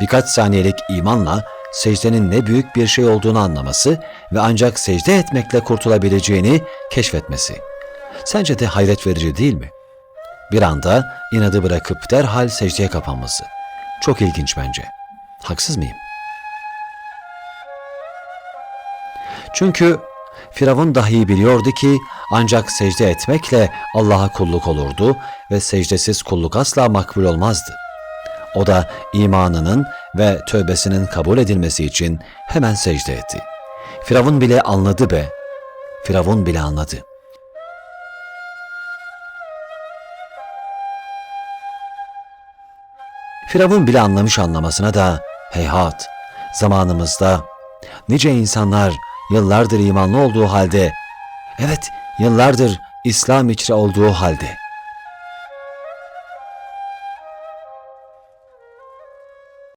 birkaç saniyelik imanla secdenin ne büyük bir şey olduğunu anlaması ve ancak secde etmekle kurtulabileceğini keşfetmesi. Sence de hayret verici değil mi? Bir anda inadı bırakıp derhal secdeye kapanması. Çok ilginç bence. Haksız mıyım? Çünkü Firavun dahi biliyordu ki ancak secde etmekle Allah'a kulluk olurdu ve secdesiz kulluk asla makbul olmazdı. O da imanının ve tövbesinin kabul edilmesi için hemen secde etti. Firavun bile anladı be. Firavun bile anladı. Firavun bile anlamış anlamasına da heyhat zamanımızda nice insanlar yıllardır imanlı olduğu halde evet yıllardır İslam içre olduğu halde